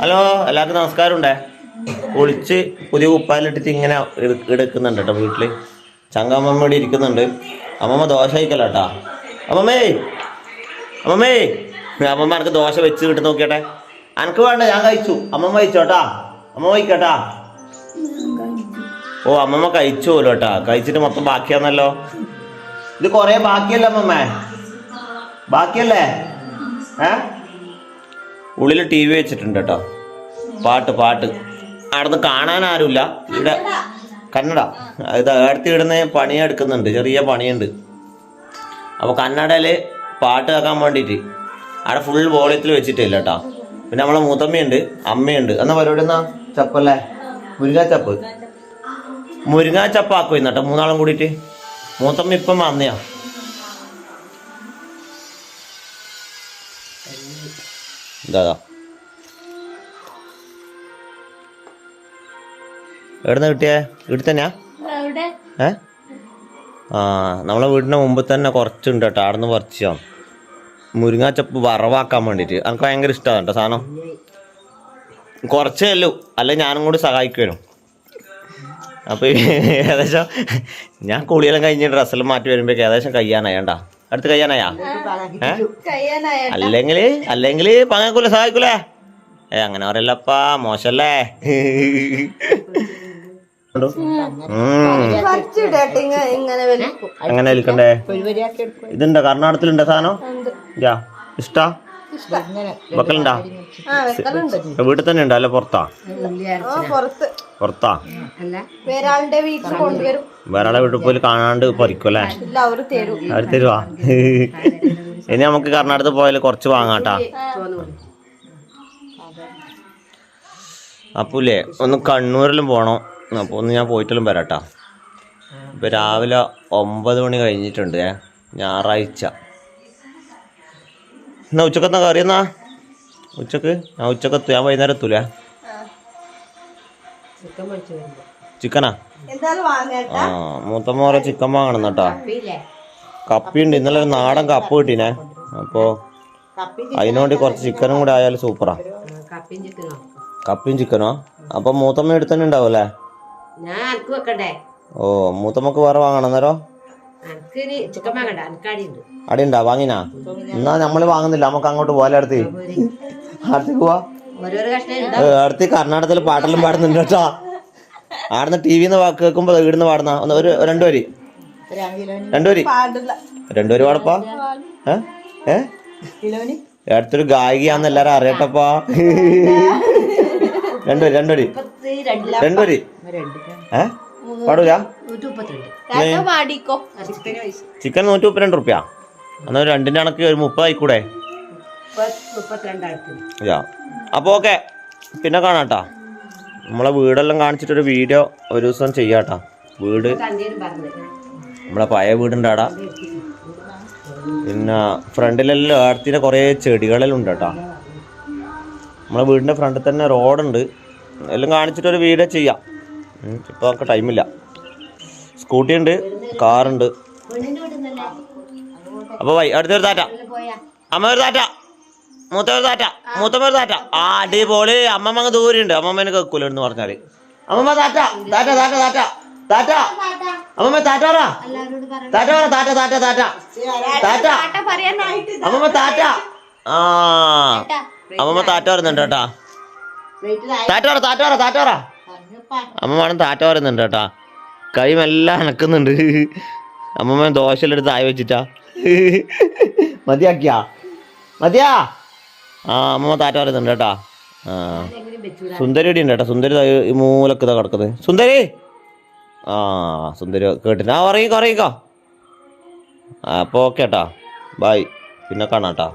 Hello എല്ലാവർക്കും നമസ്കാരം ഉണ്ടേ കുളിച്ച് പുതിയ ഉപ്പാലിട്ടിട്ട് ഇങ്ങനെ എടു- എടുക്കുന്നുണ്ട് കേട്ടോ വീട്ടിൽ ചങ്കമ്മ ഇവിടെ ഇരിക്കുന്നുണ്ട്. അമ്മമ്മ ദോശ കഴിക്കല കേട്ടാ. അമ്മമ്മേ അമ്മമ്മേ. അമ്മമ്മ എനിക്ക് ദോശ വെച്ച് കിട്ടി നോക്കിയട്ടെ. എനിക്ക് വേണ്ട ഞാൻ കഴിച്ചു. അമ്മമ്മ കഴിച്ചോട്ടാ അമ്മമ്മ കഴിക്കട്ടാ. ഓ അമ്മമ്മ കഴിച്ചു പോലും കേട്ടാ. കഴിച്ചിട്ട് മൊത്തം ബാക്കിയാന്നല്ലോ. ഇത് കൊറേ ബാക്കിയല്ലേ അമ്മമ്മേ? ബാക്കിയല്ലേ? ഏ? ഉള്ളിൽ ടി വി വെച്ചിട്ടുണ്ട് കേട്ടോ. പാട്ട് പാട്ട്. അവിടുന്ന് കാണാൻ ആരുമില്ല. ഇവിടെ കന്നഡ. ഇത് അടുത്ത് ഇടുന്ന പണിയെടുക്കുന്നുണ്ട്. ചെറിയ പണിയുണ്ട്. അപ്പോൾ കന്നഡയിൽ പാട്ട് കേൾക്കാൻ വേണ്ടിയിട്ട്. അവിടെ ഫുൾ വോളിയത്തിൽ വെച്ചിട്ടില്ല കേട്ടോ. പിന്നെ നമ്മളെ മൂത്തമ്മയുണ്ട് അമ്മയുണ്ട്. എന്നാ പരിപാടി എന്നാ? ചപ്പല്ലേ? മുരിങ്ങാ ചപ്പ്. മുരിങ്ങാ ചപ്പാക്കും ഇന്ന് കേട്ടോ. മൂന്നാളും കൂടിയിട്ട്. മൂത്തമ്മ ഇപ്പം വന്നയാ. ഇതാ എവിടുന്ന കിട്ടിയേ? വീട്ടിൽ തന്നെയാ? ഏ? ആ നമ്മളെ വീടിന്റെ മുമ്പ് തന്നെ കുറച്ചുണ്ട് കേട്ടോ. അവിടെ നിന്ന് പറിച്ചോ. മുരിങ്ങാച്ചപ്പ് വറവാക്കാൻ വേണ്ടിട്ട് എനിക്ക് ഭയങ്കര ഇഷ്ടമാണ് കേട്ടോ സാധനം. കുറച്ചേ അല്ലു അല്ലെ ഞാനും കൂടി സഹായിക്കുമായിരുന്നു അപ്പോൾ ഏകദേശം ഞാൻ കുളിയെല്ലാം കഴിഞ്ഞിട്ട് ഡ്രസ്സെല്ലാം മാറ്റി വരുമ്പോഴേക്ക് ഏകദേശം കഴിയാനായണ്ടാ അടുത്ത് കഴിയാനായാ? അല്ലെങ്കിൽ അല്ലെങ്കിൽ പങ്ങക്കൂല സഹായിക്കൂലേ? ഏ അങ്ങനെ പറയല്ലപ്പാ മോശല്ലേ? അങ്ങനെ വലിക്കണ്ടേ? ഇതുണ്ടോ? കർണാടകത്തിലുണ്ടോ സാധനം? യാ ഇഷ്ടാ? വെക്കലുണ്ടാ? വീട്ടിൽ തന്നെ ഉണ്ടോ? അല്ലെ പുറത്താ? പുറത്ത്. പുറത്താ. വേറാളുടെ വീട്ടിൽ കൊണ്ടുവരും. വേറെ വീട്ടിൽ പോയി കാണാണ്ട് പറിക്കും അല്ലേ? അവർ തരുവാ? ഇനി നമുക്ക് കർണാടകത്ത് പോയാൽ കുറച്ച് വാങ്ങാട്ടാ. അപ്പൂലേ ഒന്ന് കണ്ണൂരിലും പോകണം അപ്പോൾ ഒന്ന് ഞാൻ പോയിട്ടും വരാട്ടാ. ഇപ്പൊ രാവിലെ ഒമ്പത് മണി കഴിഞ്ഞിട്ടുണ്ട് ഏ? ഞായറാഴ്ച. എന്നാ ഉച്ചക്കെന്നാ കറിയെന്നാ? ഉച്ചയ്ക്ക്? ഞാൻ ഉച്ചക്കെത്തു ഞാൻ വൈകുന്നേരം എത്തൂലേ? ചിക്കനാ? ആ മൂത്തമ്മ പറയാം ചിക്കൻ വാങ്ങണം കേട്ടോ കപ്പിയുണ്ട്. ഇന്നലെ ഒരു നാടൻ കപ്പ് കിട്ടീനെ. അപ്പോ അതിനുവേണ്ടി കുറച്ച് ചിക്കനും കൂടെ ആയാലും സൂപ്പറാ. കപ്പിയും ചിക്കനോ അപ്പൊ മൂത്തമ്മ എടുത്തന്നെ ഉണ്ടാവും അല്ലേ? ഓ മൂത്തമ്മക്ക് വേറെ വാങ്ങണം നേരോ അടിയുണ്ടാ വാങ്ങിനാ? എന്നാ നമ്മൾ വാങ്ങുന്നില്ല. നമുക്ക് അങ്ങോട്ട് പോലെ അടുത്ത്? അടുത്തേക്ക് പോവാ? അടുത്ത് കർണാടകത്തിൽ പാട്ടെല്ലാം പാടുന്നുണ്ട് കേട്ടോ. ആടുന്ന ടി വിന്ന് കേൾക്കുമ്പോ ഇവിടുന്ന് പാടുന്ന. ഒന്ന് ഒരു രണ്ടുപേര് രണ്ടുപേര് രണ്ടുപേര് വരി. പാടില്ല രണ്ടു വരി പാടപ്പാ. ഏ? അടുത്തൊരു ഗായികയാന്ന് എല്ലാരും അറിയട്ടപ്പാ. രണ്ടുപേര് രണ്ടുപേര് രണ്ടുപേര് ഏ? പാടൂല? ചിക്കൻ നൂറ്റി മുപ്പത്തിരണ്ട് റുപ്യ. എന്നാ രണ്ടിന്റെ കണക്ക് ഒരു മുപ്പതായിക്കൂടെ? മുപ്പത്തിരണ്ടായിരത്തി. അപ്പോൾ ഓക്കെ പിന്നെ കാണാട്ടാ. നമ്മളെ വീടെല്ലാം കാണിച്ചിട്ടൊരു വീഡിയോ ഒരു ദിവസം ചെയ്യാട്ടാ. വീട് തന്തേരും പറഞ്ഞു. നമ്മളെ പഴയ വീടുണ്ട് ആടാ പിന്നെ ഫ്രണ്ടിലെല്ലാം ഏർത്തിന്റെ കുറേ ചെടികളെല്ലാം ഉണ്ട് കേട്ടോ നമ്മളെ വീടിന്റെ ഫ്രണ്ടിൽ തന്നെ റോഡുണ്ട്. എല്ലാം കാണിച്ചിട്ടൊരു വീഡിയോ ചെയ്യാം. ഇപ്പോൾ നമുക്ക് ടൈമില്ല. സ്കൂട്ടി ഉണ്ട് കാറുണ്ട് അപ്പോൾ വൈ അടുത്തൊരു താറ്റ. അമ്മ ഒരു താറ്റ. മൂത്ത ഒരു താറ്റ ഒരു താറ്റ. ആ അടിപൊളി. അമ്മമ്മ അങ്ങ് ദൂരെയുണ്ട്. അമ്മമ്മേനെ കേൾക്കൂല എന്ന് പറഞ്ഞാൽ. അമ്മമ്മ താറ്റ താറ്റ താറ്റ താറ്റ താറ്റ. അമ്മമ്മ താറ്റ പറ. എല്ലാവരോട് പറ താറ്റ താറ്റ താറ്റ. താറ്റ. അമ്മമ്മ താറ്റ. ആ. അമ്മമ്മ താറ്റ പറയുന്നുണ്ട് കേട്ടാ. താറ്റ പറ താറ്റ പറ താറ്റ പറ. അമ്മ വേണം താറ്റ പറയുന്നുണ്ട് കേട്ടാ. കൈ മെല്ലാം അനക്കുന്നുണ്ട്. അമ്മമ്മ ദോശയിലെടുത്ത് ആയി വെച്ചിട്ടാ. മതിയാക്കിയാ? മതിയാ? ആ അമ്മ താറ്റ പറയുന്നുണ്ട് കേട്ടാ. ആ. സുന്ദരി ഇവിടെ ഉണ്ട് കേട്ടോ. സുന്ദരി മൂലക്ക് ഇതാ കിടക്കുന്നത്. സുന്ദരി! ആ സുന്ദരി കേട്ടില്ല ആ അറിയിക്കോ അറിയിക്കോ അപ്പോൾ ഓക്കെ കേട്ടാ ബൈ പിന്നെ കാണാം കേട്ടോ